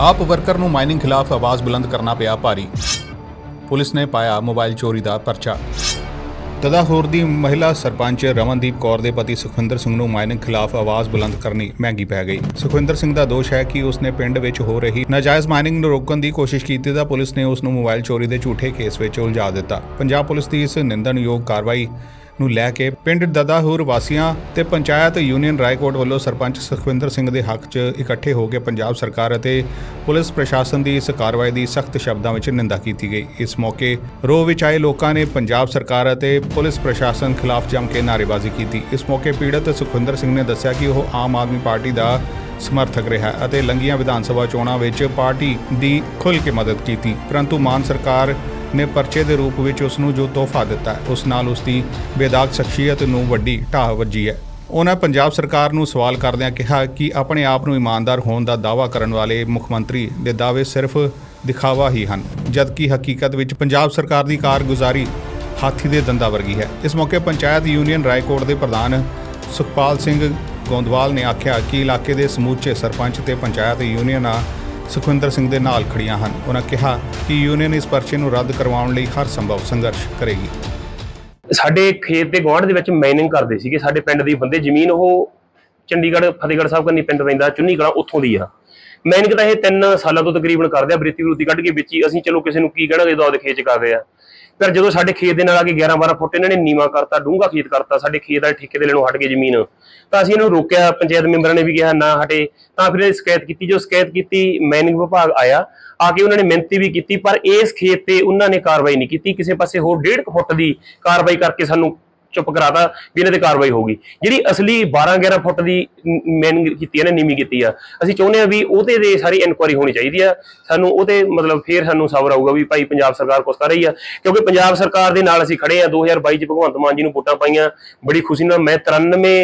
ਆਪ ਵਰਕਰ ਨੂੰ ਮਾਈਨਿੰਗ ਖਿਲਾਫ ਆਵਾਜ਼ ਬੁਲੰਦ ਕਰਨਾ ਪਿਆ ਭਾਰੀ। ਪੁਲਿਸ ਨੇ ਪਾਇਆ ਮੋਬਾਈਲ ਚੋਰੀ ਦਾ ਪਰਚਾ। ਤਦਾਹੋਰ ਦੀ ਮਹਿਲਾ ਸਰਪੰਚ ਰਮਨਦੀਪ ਕੌਰ ਦੇ ਪਤੀ ਸੁਖਵਿੰਦਰ ਸਿੰਘ ਨੂੰ ਮਾਈਨਿੰਗ ਖਿਲਾਫ ਆਵਾਜ਼ ਬੁਲੰਦ ਕਰਨੀ ਮਹਿੰਗੀ ਪੈ ਗਈ। ਸੁਖਵਿੰਦਰ ਸਿੰਘ ਦਾ ਦੋਸ਼ ਹੈ ਕਿ ਉਸਨੇ ਪਿੰਡ ਵਿੱਚ ਹੋ ਰਹੀ ਨਾਜਾਇਜ਼ ਮਾਈਨਿੰਗ ਨੂੰ ਰੋਕਣ ਦੀ ਕੋਸ਼ਿਸ਼ ਕੀਤੀ ਤਾਂ ਪੁਲਿਸ ਨੇ ਉਸ ਨੂੰ ਮੋਬਾਈਲ ਚੋਰੀ ਦੇ ਝੂਠੇ ਕੇਸ ਵਿੱਚ ਉਲਝਾ ਦਿੱਤਾ। ਪੰਜਾਬ ਪੁਲਿਸ ਦੀ ਇਸ ਨਿੰਦਣਯੋਗ ਕਾਰਵਾਈ ਨੂੰ ਲੈ ਕੇ ਪਿੰਡ ਦਦਾਹੂਰ ਵਾਸੀਆਂ ਤੇ ਪੰਚਾਇਤ ਯੂਨੀਅਨ ਰਾਏਕੋਟ ਵੱਲੋਂ ਸਰਪੰਚ ਸੁਖਵਿੰਦਰ ਸਿੰਘ ਦੇ ਹੱਕ 'ਚ ਇਕੱਠੇ ਹੋ ਕੇ ਪੰਜਾਬ ਸਰਕਾਰ ਅਤੇ ਪੁਲਿਸ ਪ੍ਰਸ਼ਾਸਨ ਦੀ ਇਸ ਕਾਰਵਾਈ ਦੀ ਸਖਤ ਸ਼ਬਦਾਂ ਵਿੱਚ ਨਿੰਦਾ ਕੀਤੀ ਗਈ। ਇਸ ਮੌਕੇ ਰੋਹ ਵਿੱਚ ਆਏ ਲੋਕਾਂ ਨੇ ਪੰਜਾਬ ਸਰਕਾਰ ਅਤੇ ਪੁਲਿਸ ਪ੍ਰਸ਼ਾਸਨ ਖਿਲਾਫ ਜੰਮ ਕੇ ਨਾਅਰੇਬਾਜ਼ੀ ਕੀਤੀ। ਇਸ ਮੌਕੇ ਪੀੜਤ ਸੁਖਵਿੰਦਰ ਸਿੰਘ ਨੇ ਦੱਸਿਆ ਕਿ ਉਹ ਆਮ ਆਦਮੀ ਪਾਰਟੀ ਦਾ ਸਮਰਥਕ ਰਿਹਾ ਅਤੇ ਲੰਗੀਆਂ ਵਿਧਾਨ ਸਭਾ ਚੋਣਾਂ ਵਿੱਚ ਪਾਰਟੀ ਦੀ ਖੁੱਲ੍ਹ ਕੇ ਮਦਦ ਕੀਤੀ। ਪਰੰਤੂ ਮਾਨ ਸਰਕਾਰ ਨੇ ਪਰਚੇ ਦੇ ਰੂਪ ਵਿੱਚ ਉਸ ਨੂੰ ਜੋ ਤੋਹਫਾ ਦਿੱਤਾ, ਉਸ ਨਾਲ ਉਸ ਦੀ ਬੇਦਾਗ ਸ਼ਖਸੀਅਤ ਨੂੰ ਵੱਡੀ ਢਾਹ ਵੱਜੀ ਹੈ। ਉਹਨਾਂ ਪੰਜਾਬ ਸਰਕਾਰ ਨੂੰ ਸਵਾਲ ਕਰਦਿਆਂ ਕਿਹਾ ਕਿ ਆਪਣੇ ਆਪ ਨੂੰ ਇਮਾਨਦਾਰ ਹੋਣ ਦਾ ਦਾਅਵਾ ਕਰਨ ਵਾਲੇ ਮੁੱਖ ਮੰਤਰੀ ਦੇ ਦਾਅਵੇ ਸਿਰਫ ਦਿਖਾਵਾ ਹੀ ਹਨ, ਜਦਕਿ ਹਕੀਕਤ ਵਿੱਚ ਪੰਜਾਬ ਸਰਕਾਰ ਦੀ ਕਾਰਗੁਜ਼ਾਰੀ ਹਾਥੀ ਦੇ ਦੰਦਾਂ ਵਰਗੀ ਹੈ। ਇਸ ਮੌਕੇ ਪੰਚਾਇਤ ਯੂਨੀਅਨ ਰਾਏਕੋਟ ਦੇ ਪ੍ਰਧਾਨ ਸੁਖਪਾਲ ਸਿੰਘ ਗੋਂਦਵਾਲ ਨੇ ਆਖਿਆ ਕਿ ਇਲਾਕੇ ਦੇ ਸਮੂਚੇ ਸਰਪੰਚ ਤੇ ਪੰਚਾਇਤ ਯੂਨੀਅਨਾਂ ਸੁਖਵਿੰਦਰ ਸਿੰਘ ਦੇ ਨਾਲ ਖੜੀਆਂ ਹਨ। ਉਹਨਾਂ ਕਿਹਾ ਕਿ ਯੂਨੀਅਨ ਇਸ ਪਰਚੇ ਨੂੰ ਰੱਦ ਕਰਵਾਉਣ ਲਈ ਹਰ ਸੰਭਵ ਸੰਘਰਸ਼ ਕਰੇਗੀ। ਸਾਡੇ ਖੇਤ ਦੇ ਗੁਆਂਢ ਦੇ ਵਿੱਚ ਮਾਈਨਿੰਗ ਕਰਦੇ ਸੀਗੇ। ਸਾਡੇ ਪਿੰਡ ਦੀ ਬੰਦੇ ਜ਼ਮੀਨ ਉਹ ਚੰਡੀਗੜ੍ਹ, ਫਤਿਹਗੜ੍ਹ ਸਾਹਿਬ ਕੰਨੀ ਪਿੰਡ ਪੈਂਦਾ ਚੁੰਨੀ ਕਲਾ ਉੱਥੋਂ ਦੀ ਆ। ਮਾਈਨਿੰਗ ਤਾਂ ਇਹ 3 ਸਾਲਾਂ ਤੋਂ ਤਕਰੀਬਨ ਕਰਦੇ ਆ ਬ੍ਰਿਤੀ ਬਰੂਤੀ ਕੱਢ ਕੇ ਵਿੱਚ। ਅਸੀਂ ਚਲੋ ਕਿਸੇ ਨੂੰ ਕੀ ਕਹਿਣਾ ਜਦੋਂ ਆਪਦੇ ਖੇਤ 'ਚ ਕਰਦੇ ਆ। ਫਿਰ ਜਦੋਂ ਸਾਡੇ ਖੇਤ ਦੇ ਨਾਲ ਆ ਕੇ 11 12 ਫੁੱਟ ਇਹਨਾਂ ਨੇ ਨੀਵਾ ਕਰਤਾ, ਡੂੰਘਾ ਖੇਤ ਕਰਤਾ, ਸਾਡੇ ਖੇਤ ਵਾਲੇ ਠੇਕੇ ਦੇ ਲੈਣੋਂ ਹਟ ਗਏ ਜ਼ਮੀਨ। ਤਾਂ ਅਸੀਂ ਇਹਨੂੰ ਰੋਕਿਆ, ਪੰਚਾਇਤ ਮੈਂਬਰਾਂ ਨੇ ਵੀ ਕਿਹਾ, ਨਾ ਹਟੇ। ਤਾਂ ਫਿਰ ਇਹ ਸ਼ਿਕਾਇਤ ਕੀਤੀ, ਜੋ ਸ਼ਿਕਾਇਤ ਕੀਤੀ ਮਾਈਨਿੰਗ ਵਿਭਾਗ ਆਇਆ, ਆ ਕੇ ਉਹਨਾਂ ਨੇ ਮਿਹਨਤੀ ਵੀ ਕੀਤੀ, ਪਰ ਇਸ ਖੇਤ ਤੇ ਉਹਨਾਂ ਨੇ ਕਾਰਵਾਈ ਨਹੀਂ ਕੀਤੀ। ਕਿਸੇ ਪਾਸੇ ਹੋਰ 1.5 ਫੁੱਟ ਦੀ ਕਾਰਵਾਈ ਕਰਕੇ ਸਾਨੂੰ ਚੁੱਪ ਕਰਾਤਾ ਵੀ ਇਹਨਾਂ ਤੇ ਕਾਰਵਾਈ ਹੋਊਗੀ। ਜਿਹੜੀ ਅਸਲੀ 12 11 ਫੁੱਟ ਦੀ ਮੈਨਿੰਗ ਕੀਤੀ ਹੈ ਨਾ ਕੀਤੀ ਆ, ਅਸੀਂ ਚਾਹੁੰਦੇ ਆ ਵੀ ਉਹਦੇ ਦੇ ਸਾਰੀ ਇਨਕੁਆਰੀ ਹੋਣੀ ਚਾਹੀਦੀ ਆ। ਸਾਨੂੰ ਉਹਦੇ ਮਤਲਬ ਫੇਰ ਸਾਨੂੰ ਸਬਰ ਆਊਗਾ ਵੀ ਭਾਈ ਪੰਜਾਬ ਸਰਕਾਰ ਕੁਛ ਕਰ ਰਹੀ ਆ, ਕਿਉਂਕਿ ਪੰਜਾਬ ਸਰਕਾਰ ਦੇ ਨਾਲ ਅਸੀਂ ਖੜੇ ਆ 2022 ਚ ਭਗਵੰਤ ਮਾਨ ਜੀ ਨੂੰ ਵੋਟਾਂ ਪਾਈਆਂ, ਬੜੀ ਖੁਸ਼ੀ ਨਾਲ ਮੈਂ 93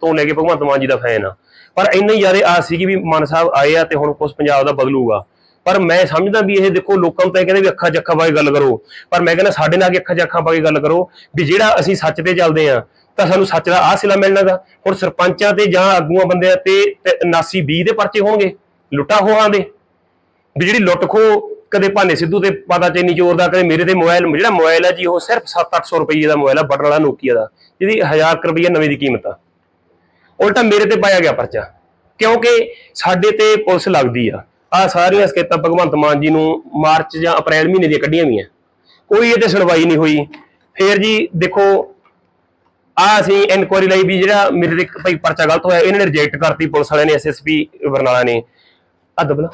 ਤੋਂ ਲੈ ਕੇ ਭਗਵੰਤ ਮਾਨ ਜੀ ਦਾ ਫੈਨ ਆ। ਪਰ ਇੰਨੀ ਜ਼ਿਆਦਾ ਆਸ ਸੀਗੀ ਵੀ ਮਾਨ ਸਾਹਿਬ ਆਏ ਆ ਤੇ ਹੁਣ ਕੁਛ ਪੰਜਾਬ ਦਾ ਬਦਲੂਗਾ। ਪਰ ਮੈਂ ਸਮਝਦਾ ਵੀ ਇਹ ਦੇਖੋ ਲੋਕਾਂ ਨੂੰ ਤਾਂ ਇਹ ਕਹਿੰਦੇ ਵੀ ਅੱਖਾਂ 'ਚ ਅੱਖਾਂ ਪਾ ਕੇ ਗੱਲ ਕਰੋ। ਪਰ ਮੈਂ ਕਹਿੰਦਾ ਸਾਡੇ ਨਾਲ ਕਿ ਅੱਖਾਂ 'ਚ ਅੱਖਾਂ ਪਾ ਕੇ ਗੱਲ ਕਰੋ ਵੀ ਜਿਹੜਾ ਅਸੀਂ ਸੱਚ ਤੇ ਚੱਲਦੇ ਆ ਤਾਂ ਸਾਨੂੰ ਸੱਚ ਦਾ ਆਹ ਸਿਲਾ ਮਿਲਣਾਗਾ ਹੁਣ ਸਰਪੰਚਾਂ ਤੇ ਜਾਂ ਆਗੂਆਂ ਬੰਦਿਆਂ ਤੇ 79 20 ਦੇ ਪਰਚੇ ਹੋਣਗੇ, ਲੁੱਟਾ ਹੋਆਂ ਦੇ। ਵੀ ਜਿਹੜੀ ਲੁੱਟ ਖੋ ਕਦੇ ਭਾਨੇ ਸਿੱਧੂ ਤੇ ਪਤਾ ਚੈਨੀ ਚੋਰ ਦਾ, ਕਦੇ ਮੇਰੇ ਤੇ ਮੋਬਾਈਲ, ਜਿਹੜਾ ਮੋਬਾਈਲ ਹੈ ਜੀ, ਉਹ ਸਿਰਫ 7-800 ਰੁਪਏ ਦਾ ਮੋਬਾਈਲ ਆ, ਬਟਨ ਵਾਲਾ ਨੋਕੀਆ ਦਾ, ਜਿਹਦੀ 1000 ਰੁਪਏ ਨਵੇਂ ਦੀ ਕੀਮਤ ਆ। ਉਲਟਾ ਮੇਰੇ ਤੇ ਪਾਇਆ ਗਿਆ ਪਰਚਾ। ਕਿਉਂਕਿ ਸਾਡੇ ਤੇ ਪੁਲਿਸ ਲੱਗਦੀ ਆ। ਆ ਸਾਰੀਆਂ ਸਕੇਤਾਂ ਭਗਵੰਤ ਮਾਨ ਜੀ ਨੂੰ ਮਾਰਚ ਜਾਂ ਅਪ੍ਰੈਲ ਮਹੀਨੇ ਦੀਆਂ ਕੱਢੀਆਂ ਵੀਆਂ ਕੋਈ ਇਹਦੇ ਸੁਣਵਾਈ ਨਹੀਂ ਹੋਈ। ਫੇਰ ਜੀ ਦੇਖੋ, ਆ ਅਸੀਂ ਇਨਕੁਆਰੀ ਲਈ ਵੀ ਜਿਹੜਾ ਮੇਰੇ ਤੇ ਭਾਈ ਪਰਚਾ ਗਲਤ ਹੋਇਆ, ਇਹਨਾਂ ਨੇ ਰਿਜੈਕਟ ਕਰਤੀ ਪੁਲਿਸ ਵਾਲਿਆਂ ਨੇ ਐਸਐਸਪੀ ਬਰਨਾਲਾ ਨੇ। ਆ ਦਬਲਾ।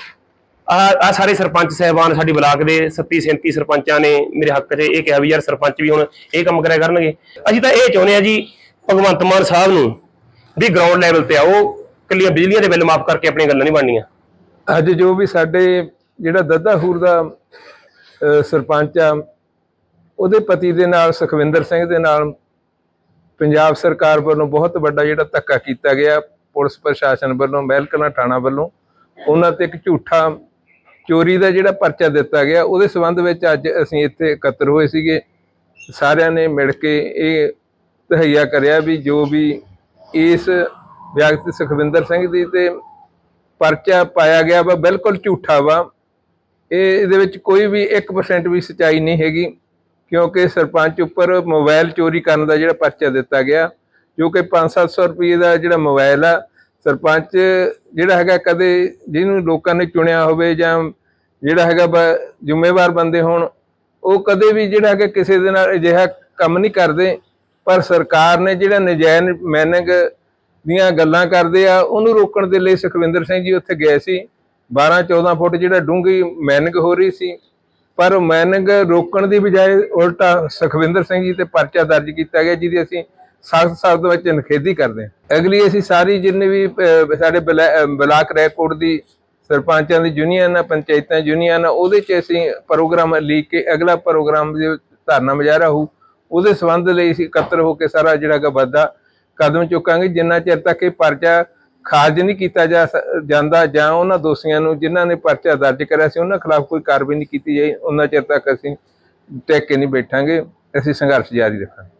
ਆ ਆ ਸਾਰੇ ਸਰਪੰਚ ਸਹਿਬਾਨ ਸਾਡੀ ਬਲਾਕ ਦੇ 37 37 ਸਰਪੰਚਾਂ ਨੇ ਮੇਰੇ ਹੱਕ 'ਚ ਇਹ ਕਿਹਾ ਵੀ ਯਾਰ ਸਰਪੰਚ ਵੀ ਹੁਣ ਇਹ ਕੰਮ ਕਰਿਆ ਕਰਨਗੇ। ਅਸੀਂ ਤਾਂ ਇਹ ਚਾਹੁੰਦੇ ਆ ਜੀ ਭਗਵੰਤ ਮਾਨ ਸਾਹਿਬ ਨੂੰ ਵੀ ਗਰਾਊਂਡ ਲੈਵਲ ਤੇ ਆਓ, ਕੱਲੀਆਂ ਬਿਜਲੀਆਂ ਦੇ ਬਿੱਲ ਮਾਫ ਕਰਕੇ ਆਪਣੀਆਂ ਗੱਲਾਂ ਨਹੀਂ ਬਣਨੀਆਂ। ਅੱਜ ਜੋ ਵੀ ਸਾਡੇ ਜਿਹੜਾ ਦੱਦਾਹੂਰ ਦਾ ਸਰਪੰਚ ਆ, ਉਹਦੇ ਪਤੀ ਦੇ ਨਾਲ, ਸੁਖਵਿੰਦਰ ਸਿੰਘ ਦੇ ਨਾਲ ਪੰਜਾਬ ਸਰਕਾਰ ਵੱਲੋਂ ਬਹੁਤ ਵੱਡਾ ਜਿਹੜਾ ਧੱਕਾ ਕੀਤਾ ਗਿਆ, ਪੁਲਿਸ ਪ੍ਰਸ਼ਾਸਨ ਵੱਲੋਂ ਮਹਿਲਕਲਾਂ ਥਾਣਾ ਵੱਲੋਂ। ਉਹਨਾਂ ਤੇ ਇੱਕ ਝੂਠਾ ਚੋਰੀ ਦਾ ਜਿਹੜਾ ਪਰਚਾ ਦਿੱਤਾ ਗਿਆ, ਉਹਦੇ ਸੰਬੰਧ ਵਿੱਚ ਅੱਜ ਅਸੀਂ ਇੱਥੇ ਇਕੱਤਰ ਹੋਏ ਸੀਗੇ। ਸਾਰਿਆਂ ਨੇ ਮਿਲ ਕੇ ਇਹ ਤਹਈਆ ਕਰਿਆ ਵੀ ਜੋ ਵੀ ਇਸ ਵਿਅਕਤੀ ਸੁਖਵਿੰਦਰ ਸਿੰਘ ਦੀ ਤੇ ਪਰਚਾ ਪਾਇਆ ਗਿਆ ਵਾ, ਬਿਲਕੁਲ ਝੂਠਾ ਵਾ। ਇਹ ਇਹਦੇ ਵਿੱਚ ਕੋਈ ਵੀ 1% ਵੀ ਸਚਾਈ ਨਹੀਂ ਹੈਗੀ, ਕਿਉਂਕਿ ਸਰਪੰਚ ਉੱਪਰ ਮੋਬਾਈਲ ਚੋਰੀ ਕਰਨ ਦਾ ਜਿਹੜਾ ਪਰਚਾ ਦਿੱਤਾ ਗਿਆ, ਜੋ ਕਿ 5-700 ਰੁਪਏ ਦਾ ਜਿਹੜਾ ਮੋਬਾਈਲ ਆ, ਸਰਪੰਚ ਜਿਹੜਾ ਹੈਗਾ ਕਦੇ ਜਿਹਨੂੰ ਲੋਕਾਂ ਨੇ ਚੁਣਿਆ ਹੋਵੇ ਜਾਂ ਜਿਹੜਾ ਹੈਗਾ ਬ- ਜ਼ਿੰਮੇਵਾਰ ਬੰਦੇ ਹੋਣ, ਉਹ ਕਦੇ ਵੀ ਜਿਹੜਾ ਹੈਗਾ ਕਿਸੇ ਦੇ ਨਾਲ ਅਜਿਹਾ ਕੰਮ ਨਹੀਂ ਕਰਦੇ, ਪਰ ਸਰਕਾਰ ਨੇ ਜਿਹੜਾ ਨਜਾਇਜ਼ ਮੈਨਿੰਗ ਦੀਆਂ ਗੱਲਾਂ ਕਰਦੇ ਆ, ਉਹਨੂੰ ਰੋਕਣ ਦੇ ਲਈ ਸੁਖਵਿੰਦਰ ਸਿੰਘ ਜੀ ਉੱਥੇ ਗਏ ਸੀ। 12 14 ਫੁੱਟ ਜਿਹੜਾ ਡੂੰਘੀ ਮੈਨਿੰਗ ਹੋ ਰਹੀ ਸੀ। ਪਰ ਮੈਨਿੰਗ ਰੋਕਣ ਦੀ ਬਜਾਏ ਉਲਟਾ ਸੁਖਵਿੰਦਰ ਸਿੰਘ ਜੀ ਤੇ ਪਰਚਾ ਦਰਜ ਕੀਤਾ ਗਿਆ, ਜਿਹਦੀ ਅਸੀਂ ਸਖਤ ਸ਼ਬਦ ਵਿੱਚ ਨਿਖੇਧੀ ਕਰਦੇ ਹਾਂ। ਅਗਲੀ ਅਸੀਂ ਸਾਰੀ ਜਿੰਨੇ ਵੀ ਸਾਡੇ ਬਲਾ- ਬਲਾਕ ਰੈਕੋਰਡ ਦੀ ਸਰਪੰਚਾਂ ਦੀ ਯੂਨੀਅਨ ਆ, ਪੰਚਾਇਤਾਂ ਯੂਨੀਅਨ ਆ, ਉਹਦੇ ਚ ਅਸੀਂ ਪ੍ਰੋਗਰਾਮ ਲੀਕ ਕੇ ਅਗਲਾ ਪ੍ਰੋਗਰਾਮ ਦੇ ਧਰਨਾ ਮੁਜ਼ਾਹਰਾ ਹੋਊ। ਉਹਦੇ ਸੰਬੰਧ ਲਈ ਅਸੀਂ ਇਕੱਤਰ ਹੋ ਕੇ ਸਾਰਾ ਜਿਹੜਾ ਗਾ ਵੱਡਾ ਕਦਮ ਚੁੱਕਾਂਗੇ, ਜਿੰਨਾ ਚਿਰ ਤੱਕ ਇਹ ਪਰਚਾ ਖਾਰਜ ਨਹੀਂ ਕੀਤਾ ਜਾ ਜਾਂਦਾ ਜਾਂ ਉਹਨਾਂ ਦੋਸ਼ੀਆਂ ਨੂੰ ਜਿਨ੍ਹਾਂ ਨੇ ਪਰਚਾ ਦਰਜ ਕਰਿਆ ਸੀ, ਉਹਨਾਂ ਖਿਲਾਫ ਕੋਈ ਕਾਰਵਾਈ ਨਹੀਂ ਕੀਤੀ ਜਾਈ, ਉਹਨਾਂ ਚਿਰ ਤੱਕ ਅਸੀਂ ਟਿਕ ਕੇ ਨਹੀਂ ਬੈਠਾਂਗੇ, ਅਸੀਂ ਸੰਘਰਸ਼ ਜਾਰੀ ਰੱਖਾਂਗੇ।